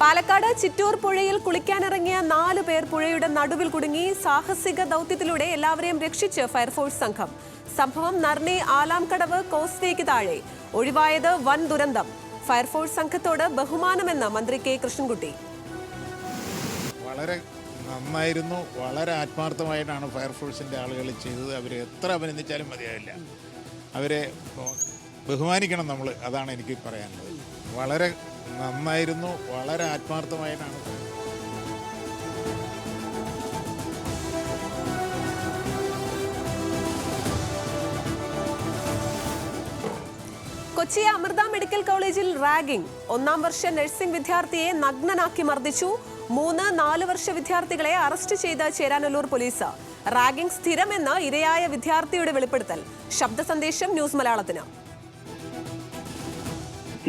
പാലക്കാട് ചിറ്റൂർ പുഴയിൽ കുളിക്കാനിറങ്ങിയ നാലു പേർ പുഴയുടെ നടുവിൽ കുടുങ്ങി സാഹസിക ദൗത്യത്തിലൂടെ എല്ലാവരെയും രക്ഷിച്ച് ഫയർഫോഴ്സ് സംഘം. സംഭവം നർണി ആലാംകടവ് കോസ്തേക്ക് താഴെ. ഒഴിവായത് വൻ ദുരന്തം. ഫയർഫോഴ്സ് സംഘത്തോട് ബഹുമാനമെന്ന് മന്ത്രി കെ. കൃഷ്ണൻകുട്ടി. വളരെ നന്നായിരുന്നു. വളരെ ആത്മാർത്ഥമായിട്ടാണ് ഫയർഫോഴ്സിന്റെ ആളുകൾ ചെയ്തത്. അവരെ എത്ര അഭിനന്ദിച്ചാലും മതിയാവില്ല. അവരെ ബഹുമാനിക്കണം നമ്മൾ അതാണ് എനിക്ക് പറയാനുള്ളത്. വളരെ നന്നായിരുന്നു. വളരെ ആത്മാർത്ഥമായിട്ടാണ്. കൊച്ചി അമൃത മെഡിക്കൽ കോളേജിൽ റാഗിംഗ്. ഒന്നാം വർഷ നഴ്സിംഗ് വിദ്യാർത്ഥിയെ നഗ്നനാക്കി മർദ്ദിച്ചു. മൂന്ന് നാല് വർഷ വിദ്യാർത്ഥികളെ അറസ്റ്റ് ചെയ്ത ചേരാനല്ലൂർ പോലീസ്. റാഗിംഗ് സ്ഥിരമെന്ന് ഇരയായ വിദ്യാർത്ഥിയുടെ വെളിപ്പെടുത്തൽ. ശബ്ദ സന്ദേശം ന്യൂസ് മലയാളത്തിന്.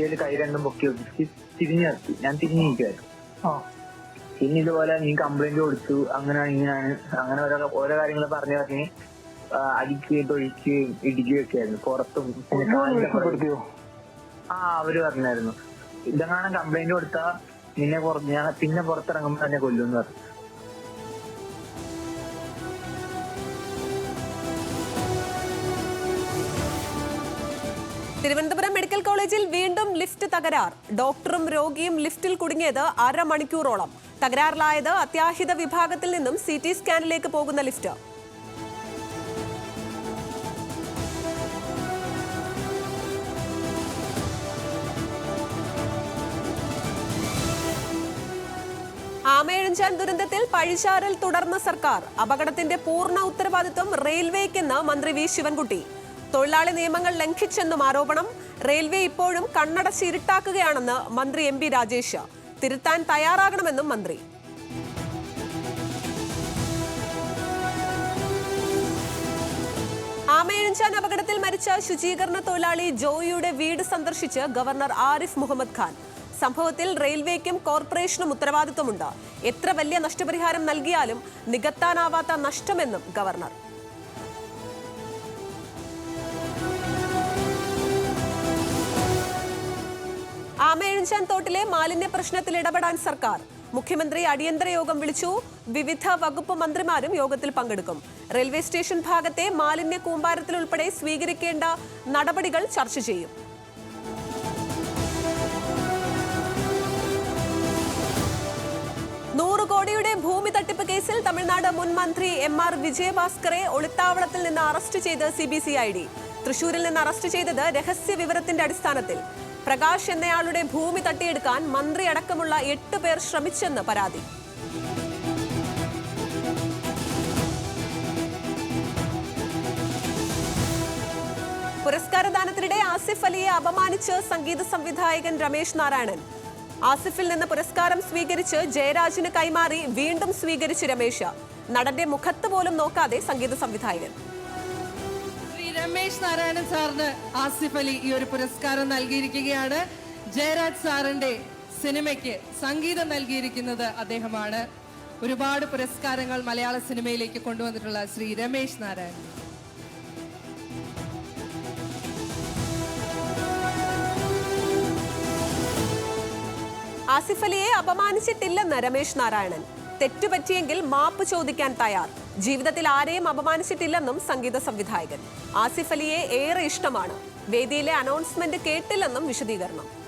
കുട്ടികൾ കൈ രണ്ടും പൊക്കി ഒതുക്കി തിരിഞ്ഞു നിർത്തി ഞാൻ തിരിഞ്ഞു നിൽക്കുമായിരുന്നു പിന്നെ ഇതുപോലെ നീ കംപ്ലൈന്റ് കൊടുത്തു. അങ്ങനെ ഇങ്ങനെയാണ്. അങ്ങനെ ഓരോ ഓരോ കാര്യങ്ങൾ പറഞ്ഞു പറഞ്ഞ് അടിക്കുകയും തൊഴിക്കുകയും ഇടിക്കുകയും ഒക്കെ ആയിരുന്നു പുറത്തും ആ അവർ പറഞ്ഞായിരുന്നു. ഇതങ്ങാണ് കംപ്ലൈന്റ് കൊടുത്താ നിന്നെ ഞാൻ പിന്നെ പുറത്തിറങ്ങുമ്പോ തന്നെ കൊല്ലുമെന്ന് പറഞ്ഞു. തിരുവനന്തപുരം മെഡിക്കൽ കോളേജിൽ വീണ്ടും ലിഫ്റ്റ് തകരാർ. ഡോക്ടറും രോഗിയും ലിഫ്റ്റിൽ കുടുങ്ങിയത് അരമണിക്കൂറോളം. തകരാറിലായത് അത്യാഹിത വിഭാഗത്തിൽ നിന്നും സി ടി സ്കാനിലേക്ക് പോകുന്ന ലിഫ്റ്റ്. ആമേഴഞ്ചാൻ ദുരന്തത്തിൽ പഴിചാരൽ തുടർന്ന സർക്കാർ. അപകടത്തിന്റെ പൂർണ ഉത്തരവാദിത്വം റെയിൽവേക്കെന്ന് മന്ത്രി വി. ശിവൻകുട്ടി. തൊഴിലാളി നിയമങ്ങൾ ലംഘിച്ചെന്നും ആരോപണം. റെയിൽവേ ഇപ്പോഴും കണ്ണടച്ച് ഇരുട്ടാക്കുകയാണെന്ന് മന്ത്രി എം രാജേഷ്. തിരുത്താൻ തയ്യാറാകണമെന്നും മന്ത്രി. ആമയഴിഞ്ചാൻ അപകടത്തിൽ മരിച്ച ശുചീകരണ തൊഴിലാളി ജോയിയുടെ വീട് സന്ദർശിച്ച് ഗവർണർ ആരിഫ് മുഹമ്മദ് ഖാൻ. സംഭവത്തിൽ റെയിൽവേക്കും കോർപ്പറേഷനും ഉത്തരവാദിത്വമുണ്ട്. എത്ര വലിയ നഷ്ടപരിഹാരം നൽകിയാലും നികത്താനാവാത്ത നഷ്ടമെന്നും ഗവർണർ. ആമയിഴഞ്ചാൻ തോട്ടിലെ മാലിന്യ പ്രശ്നത്തിൽ ഇടപെടാൻ സർക്കാർ. മുഖ്യമന്ത്രി അടിയന്തര യോഗം വിളിച്ചു. വിവിധ വകുപ്പ് മന്ത്രിമാരും യോഗത്തിൽ പങ്കെടുക്കും. റെയിൽവേ സ്റ്റേഷൻ ഭാഗത്തെ മാലിന്യ കൂമ്പാരത്തിൽ ഉൾപ്പെടെ സ്വീകരിക്കേണ്ട നടപടികൾ ചർച്ച ചെയ്യും. നൂറ് കോടിയുടെ ഭൂമി തട്ടിപ്പ് കേസിൽ തമിഴ്നാട് മുൻ മന്ത്രി എം ആർ വിജയഭാസ്കറെ ഒളിത്താവളത്തിൽ നിന്ന് അറസ്റ്റ് ചെയ്ത് C B C I D. തൃശൂരിൽ നിന്ന് അറസ്റ്റ് ചെയ്തത് രഹസ്യ വിവരത്തിന്റെ അടിസ്ഥാനത്തിൽ. പ്രകാശ് എന്നയാളുടെ ഭൂമി തട്ടിയെടുക്കാൻ മന്ത്രി അടക്കമുള്ള എട്ട് പേർ ശ്രമിച്ചെന്ന് പരാതി. പുരസ്കാരദാനത്തിനിടെ ആസിഫ് അലിയെ അപമാനിച്ച് സംഗീത സംവിധായകൻ രമേശ് നാരായണൻ. ആസിഫിൽ നിന്ന് പുരസ്കാരം സ്വീകരിച്ച് ജയരാജിന് കൈമാറി വീണ്ടും സ്വീകരിച്ച് രമേശ്. നടന്റെ മുഖത്ത് പോലും നോക്കാതെ സംഗീത സംവിധായകൻ. രമേശ് നാരായണൻ സാറിന് ആസിഫ് അലി ഈ ഒരു പുരസ്കാരം നൽകിയിരിക്കുകയാണ്. ജയരാജ് സാറിന്റെ സിനിമയ്ക്ക് സംഗീതം നൽകിയിരിക്കുന്നത് അദ്ദേഹമാണ്. ഒരുപാട് പുരസ്കാരങ്ങൾ മലയാള സിനിമയിലേക്ക് കൊണ്ടുവന്നിട്ടുള്ള ശ്രീ രമേശ് നാരായണൻ. ആസിഫ് അലിയെ അപമാനിച്ചിട്ടില്ലെന്ന് രമേശ് നാരായണൻ. തെറ്റുപറ്റിയെങ്കിൽ മാപ്പ് ചോദിക്കാൻ തയ്യാർ. ജീവിതത്തിൽ ആരെയും അപമാനിച്ചിട്ടില്ലെന്നും സംഗീത സംവിധായകൻ. ആസിഫ് അലിയെ ഏറെ ഇഷ്ടമാണ്. വേദിയിലെ അനൗൺസ്മെന്റ് കേട്ടില്ലെന്നും വിശദീകരണം.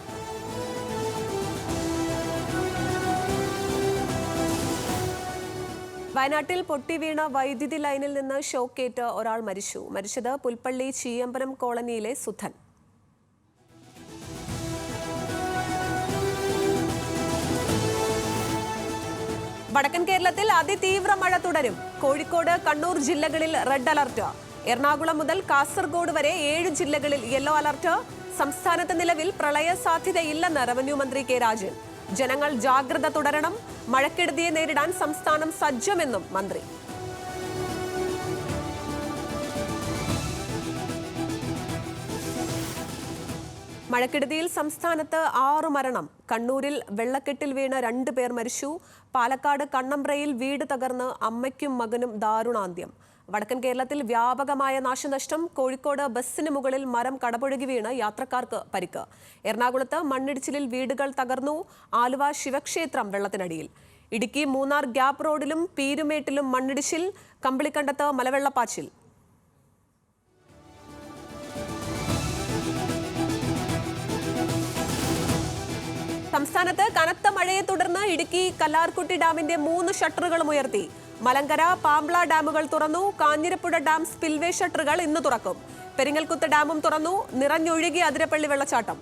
വയനാട്ടിൽ പൊട്ടിവീണ വൈദ്യുതി ലൈനിൽ നിന്ന് ഷോക്കേറ്റ് ഒരാൾ മരിച്ചു. മരിച്ചത് പുൽപ്പള്ളി ചീയമ്പലം കോളനിയിലെ സുധൻ. വടക്കൻ കേരളത്തിൽ അതിതീവ്ര മഴ തുടരും. കോഴിക്കോട് കണ്ണൂർ ജില്ലകളിൽ റെഡ് അലർട്ട്. എറണാകുളം മുതൽ കാസർഗോഡ് വരെ ഏഴ് ജില്ലകളിൽ യെല്ലോ അലർട്ട്. സംസ്ഥാനത്ത് നിലവിൽ പ്രളയ സാധ്യതയില്ലെന്ന് റവന്യൂ മന്ത്രി കെ രാജൻ. ജനങ്ങൾ ജാഗ്രത തുടരണം. മഴക്കെടുതിയെ നേരിടാൻ സംസ്ഥാനം സജ്ജമെന്നും മന്ത്രി. മഴക്കെടുതിയിൽ സംസ്ഥാനത്ത് ആറു മരണം. കണ്ണൂരിൽ വെള്ളക്കെട്ടിൽ വീണ രണ്ട് പേർ മരിച്ചു. പാലക്കാട് കണ്ണമ്പ്രയിൽ വീട് തകർന്ന് അമ്മയ്ക്കും മകനും ദാരുണാന്ത്യം. വടക്കൻ കേരളത്തിൽ വ്യാപകമായ നാശനഷ്ടം. കോഴിക്കോട് ബസ്സിന് മുകളിൽ മരം കടപുഴകി വീണ് യാത്രക്കാർക്ക് പരിക്ക്. എറണാകുളത്ത് മണ്ണിടിച്ചിലിൽ വീടുകൾ തകർന്നു. ആലുവ ശിവക്ഷേത്രം വെള്ളത്തിനടിയിൽ. ഇടുക്കി മൂന്നാർ ഗ്യാപ്പ് റോഡിലും പീരുമേട്ടിലും മണ്ണിടിച്ചിൽ. കമ്പിളിക്കണ്ടത്ത് മലവെള്ളപ്പാച്ചിൽ. സംസ്ഥാനത്ത് കനത്ത മഴയെ തുടർന്ന് ഇടുക്കി കല്ലാർകുട്ടി ഡാമിന്റെ മൂന്ന് ഷട്ടറുകളും ഉയർത്തി. മലങ്കര പാമ്പ്ള ഡാമുകൾ തുറന്നു. കാഞ്ഞിരപ്പുഴ ഡാം സ്പിൽവേ ഷട്ടറുകൾ ഇന്ന് തുറക്കും. പെരിങ്ങൽക്കുത്ത് ഡാമും തുറന്നു. നിറഞ്ഞൊഴുകി അതിരപ്പള്ളി വെള്ളച്ചാട്ടം.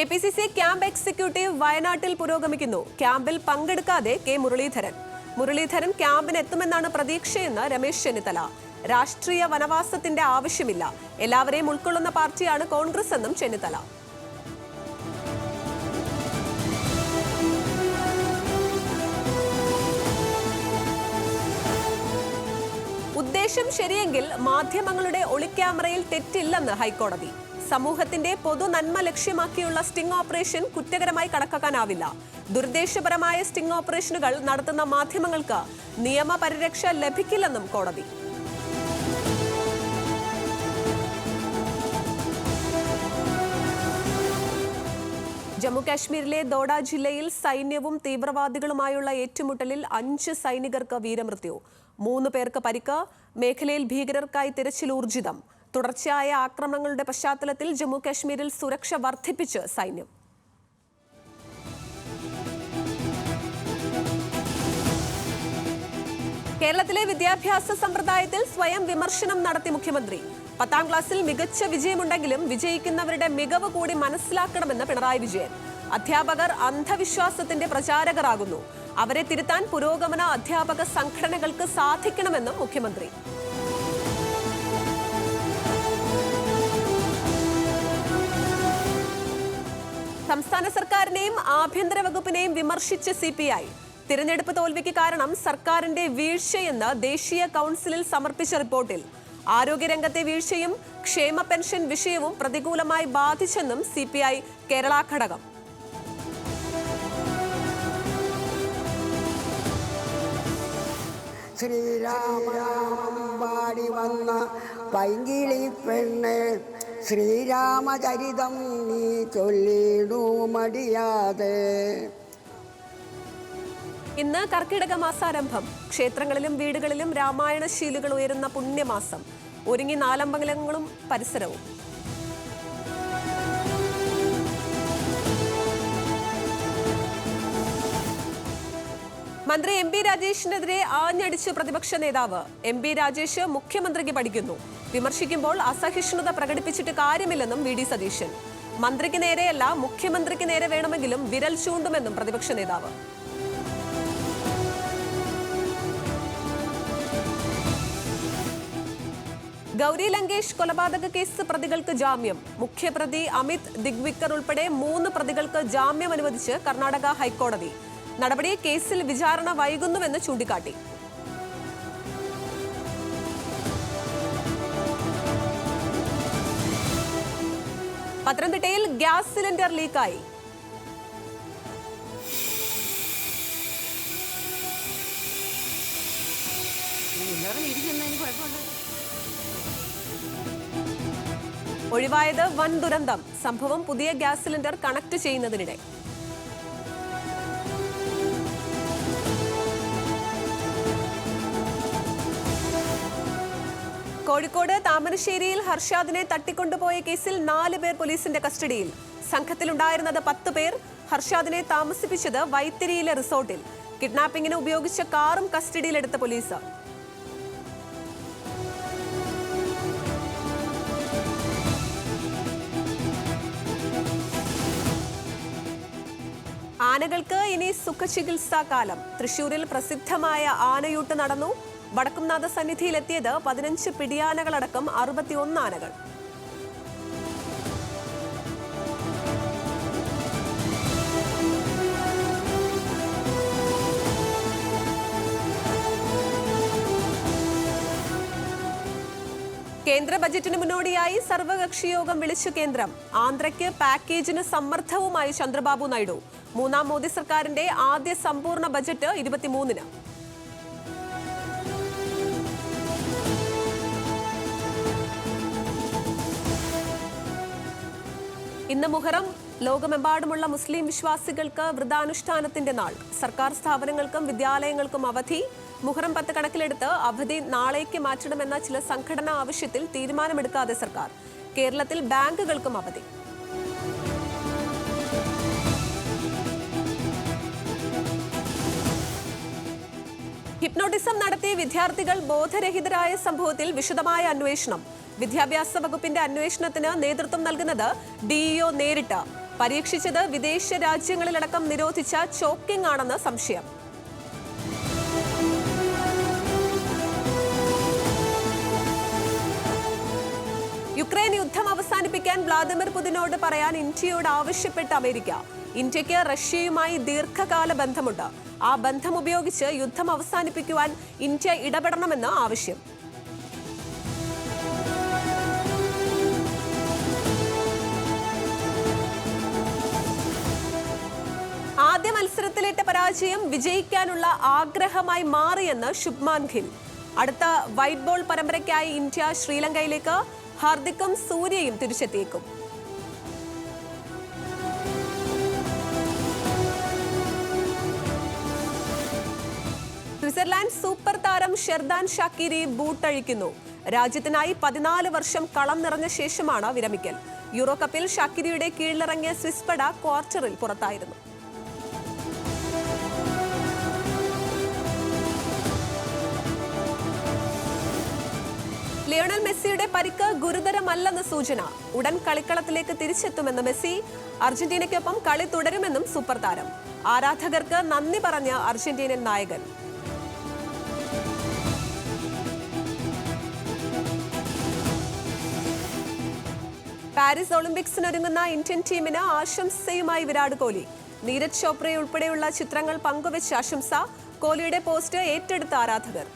K P C C camp executive വയനാട്ടിൽ പുരോഗമിക്കുന്നു. ക്യാമ്പിൽ പങ്കെടുക്കാതെ കെ മുരളീധരൻ. മുരളീധരൻ ക്യാമ്പിനെത്തുമെന്നാണ് പ്രതീക്ഷയെന്ന് രമേശ് ചെന്നിത്തല. രാഷ്ട്രീയ വനവാസത്തിന്റെ ആവശ്യമില്ല. എല്ലാവരെയും ഉൾക്കൊള്ളുന്ന പാർട്ടിയാണ് കോൺഗ്രസ് എന്നും ചെന്നിത്തല. ഉദ്ദേശം ശരിയെങ്കിൽ മാധ്യമങ്ങളുടെ ഒളിക്യാമറയിൽ തെറ്റില്ലെന്ന് ഹൈക്കോടതി. സമൂഹത്തിന്റെ പൊതു നന്മ ലക്ഷ്യമാക്കിയുള്ള സ്റ്റിംഗ് ഓപ്പറേഷൻ കുറ്റകരമായി കണക്കാക്കാനാവില്ല. ദുരുദ്ദേശപരമായ സ്റ്റിംഗ് ഓപ്പറേഷനുകൾ നടത്തുന്ന മാധ്യമങ്ങൾക്ക് നിയമപരിരക്ഷ ലഭിക്കില്ലെന്നും കോടതി. ജമ്മുകാശ്മീരിലെ ദോഡ ജില്ലയിൽ സൈന്യവും തീവ്രവാദികളുമായുള്ള ഏറ്റുമുട്ടലിൽ അഞ്ച് സൈനികർക്ക് വീരമൃത്യു. മൂന്ന് പേർക്ക് പരിക്ക് മേഖലയിൽ ഭീകരർക്കായി തിരച്ചിൽ ഊർജിതം. തുടർച്ചയായ ആക്രമണങ്ങളുടെ പശ്ചാത്തലത്തിൽ ജമ്മു കാശ്മീരിൽ സുരക്ഷ വർദ്ധിപ്പിച്ച് സൈന്യം. കേരളത്തിലെ വിദ്യാഭ്യാസ സമ്പ്രദായത്തിൽ സ്വയം വിമർശനം നടത്തി മുഖ്യമന്ത്രി. പത്താം ക്ലാസ്സിൽ മികച്ച വിജയമുണ്ടെങ്കിലും വിജയിക്കുന്നവരുടെ മികവ് കൂടി മനസ്സിലാക്കണമെന്ന് പിണറായി വിജയൻ. അധ്യാപകർ അന്ധവിശ്വാസത്തിന്റെ പ്രചാരകരാകുന്നു. അവരെ തിരുത്താൻ പുരോഗമന അധ്യാപക സംഘടനകൾക്ക് സാധിക്കണമെന്നും മുഖ്യമന്ത്രി. സംസ്ഥാന സർക്കാരിനെയും ആഭ്യന്തര വകുപ്പിനെയും വിമർശിച്ച് സി പി ഐ. തിരഞ്ഞെടുപ്പ് തോൽവിക്ക് കാരണം സർക്കാരിന്റെ വീഴ്ചയെന്ന് ദേശീയ കൗൺസിലിൽ സമർപ്പിച്ച റിപ്പോർട്ടിൽ. ആരോഗ്യരംഗത്തെ വീഴ്ചയും ക്ഷേമ പെൻഷൻ വിഷയവും പ്രതികൂലമായി ബാധിച്ചെന്നും സി പി ഐ കേരള ഘടകം. ശ്രീരാമ പെണ്ണ് ശ്രീരാമചരിതം നീ ചൊല്ലിടുമടിയാതെ. ഇന്ന് കർക്കിടക മാസാരംഭം. ക്ഷേത്രങ്ങളിലും വീടുകളിലും രാമായണ ശീലുകൾ ഉയരുന്ന പുണ്യമാസം. ഒരുങ്ങി നാലമ്പലങ്ങളും പരിസരവും. മന്ത്രി എം പി രാജേഷിനെതിരെ ആഞ്ഞടിച്ച് പ്രതിപക്ഷ നേതാവ്. എം പി രാജേഷ് മുഖ്യമന്ത്രിക്ക് പഠിക്കുന്നു. വിമർശിക്കുമ്പോൾ അസഹിഷ്ണുത പ്രകടിപ്പിച്ചിട്ട് കാര്യമില്ലെന്നും വി ഡി സതീശൻ. മന്ത്രിക്ക് നേരെയല്ല മുഖ്യമന്ത്രിക്ക് നേരെ വേണമെങ്കിലും വിരൽ ചൂണ്ടുമെന്നും പ്രതിപക്ഷ നേതാവ്. ഗൗരി ലങ്കേഷ് കൊലപാതക കേസ് പ്രതികൾക്ക് ജാമ്യം. മുഖ്യപ്രതി അമിത് ദിഗ്വിക്കർ ഉൾപ്പെടെ മൂന്ന് പ്രതികൾക്ക് ജാമ്യം അനുവദിച്ച് കർണാടക ഹൈക്കോടതി. നടപടി കേസിൽ വിചാരണ വൈകുന്നുവെന്ന് ചൂണ്ടിക്കാട്ടി. പത്തനംതിട്ടയിൽ ഗ്യാസ് സിലിണ്ടർ ലീക്കായി. ഒഴിവായത് വൻ ദുരന്തം. സംഭവം പുതിയ ഗ്യാസ് സിലിണ്ടർ കണക്ട് ചെയ്യുന്നതിനിടെ. കോഴിക്കോട് താമരശ്ശേരിയിൽ ഹർഷാദിനെ തട്ടിക്കൊണ്ടുപോയ കേസിൽ നാല് പേർ പോലീസിന്റെ കസ്റ്റഡിയിൽ. സംഘത്തിലുണ്ടായിരുന്നത് പത്ത് പേർ. ഹർഷാദിനെ താമസിപ്പിച്ചത് വൈത്തിരിയിലെ റിസോർട്ടിൽ. കിഡ്നാപ്പിംഗിന് ഉപയോഗിച്ച കാറും കസ്റ്റഡിയിലെടുത്ത പോലീസ്. ആനകൾക്ക് ഇനി സുഖചികിത്സാ കാലം. തൃശൂരിൽ പ്രസിദ്ധമായ ആനയൂട്ട് നടന്നു. വടക്കുംനാഥ സന്നിധിയിലെത്തിയത് പതിനഞ്ച് പിടിയാനകളടക്കം അറുപത്തിയൊന്ന് ആനകൾ. കേന്ദ്ര ബജറ്റിന് മുന്നോടിയായി സർവകക്ഷി യോഗം വിളിച്ചു കേന്ദ്രം. ആന്ധ്രയ്ക്ക് പാക്കേജിന് സമ്മർദ്ദവുമായി ചന്ദ്രബാബു നായിഡു. മൂന്നാം മോദി സർക്കാരിന്റെ ആദ്യ സമ്പൂർണ ബജറ്റ് ഇരുപത്തിമൂന്നിന്. ഇന്ന് മുഹറം ലോകമെമ്പാടുമുള്ള മുസ്ലിം വിശ്വാസികൾക്ക് വ്രതാനുഷ്ഠാനത്തിന്റെ നാൾ. സർക്കാർ സ്ഥാപനങ്ങൾക്കും വിദ്യാലയങ്ങൾക്കും അവധി. മുഹറം പത്ത് കണക്കിലെടുത്ത് അവധി നാളേക്ക് മാറ്റണമെന്ന ചില സംഘടനാ ആവശ്യത്തിൽ തീരുമാനമെടുക്കാതെ സർക്കാർ. കേരളത്തിൽ ബാങ്കുകൾക്കും അവധി. ഹിപ്നോട്ടിസം നടത്തിയ വിദ്യാർത്ഥികൾ ബോധരഹിതരായ സംഭവത്തിൽ വിശദമായ അന്വേഷണം. വിദ്യാഭ്യാസ വകുപ്പിന്റെ അന്വേഷണത്തിന് നേതൃത്വം നൽകുന്നത് ഡിഇഒ നേരിട്ട്. പരീക്ഷിച്ചത് വിദേശ രാജ്യങ്ങളിലടക്കം നിരോധിച്ച ചോക്കിംഗ് ആണെന്ന് സംശയം. യുക്രൈൻ യുദ്ധം അവസാനിപ്പിക്കാൻ വ്ളാദിമിർ പുതിനോട് പറയാൻ ഇന്ത്യയോട് ആവശ്യപ്പെട്ട അമേരിക്ക. ഇന്ത്യയ്ക്ക് റഷ്യയുമായി ദീർഘകാല ബന്ധമുണ്ട്. ആ ബന്ധം ഉപയോഗിച്ച് യുദ്ധം അവസാനിപ്പിക്കുവാൻ ഇന്ത്യ ഇടപെടണമെന്ന് ആവശ്യം. ആദ്യ മത്സരത്തിലേറ്റ പരാജയം വിജയിക്കാനുള്ള ആഗ്രഹമായി മാറിയെന്ന് ശുഭ്മാൻ ഖിൽ. അടുത്ത വൈറ്റ് ബോൾ പരമ്പരയ്ക്കായി ഇന്ത്യ ശ്രീലങ്കയിലേക്ക് ഹാർദിക്കും സൂര്യയും തിരിച്ചെത്തിയേക്കും. സ്വിറ്റ്സർലാൻഡ് സൂപ്പർ താരം ഷെർദാൻ ഷാക്കിരി ബൂട്ടഴിക്കുന്നു. രാജ്യത്തിനായി പതിനാല് വർഷം കളം നിറഞ്ഞ ശേഷമാണ് വിരമിക്കൽ. യൂറോ കപ്പിൽ ഷാക്കിരിയുടെ കീഴിലിറങ്ങിയ സ്വിസ് പട ക്വാർട്ടറിൽ പുറത്തായിരുന്നു. ലിയോണൽ മെസ്സിയുടെ പരിക്ക് ഗുരുതരമല്ലെന്ന് സൂചന. ഉടൻ കളിക്കളത്തിലേക്ക് തിരിച്ചെത്തുമെന്ന് മെസ്സി. അർജന്റീനയ്ക്കൊപ്പം കളി തുടരുമെന്നും സൂപ്പർ താരം. ആരാധകർക്ക് നന്ദി പറഞ്ഞ അർജന്റീനൻ നായകൻ. പാരീസ് ഒളിമ്പിക്സിനൊരുങ്ങുന്ന ഇന്ത്യൻ ടീമിന് ആശംസയുമായി വിരാട് കോഹ്ലി. നീരജ് ചോപ്രയുൾപ്പെടെയുള്ള ചിത്രങ്ങൾ പങ്കുവെച്ച് ആശംസ കോഹ്ലിയുടെ പോസ്റ്റ് ഏറ്റെടുത്ത ആരാധകർ.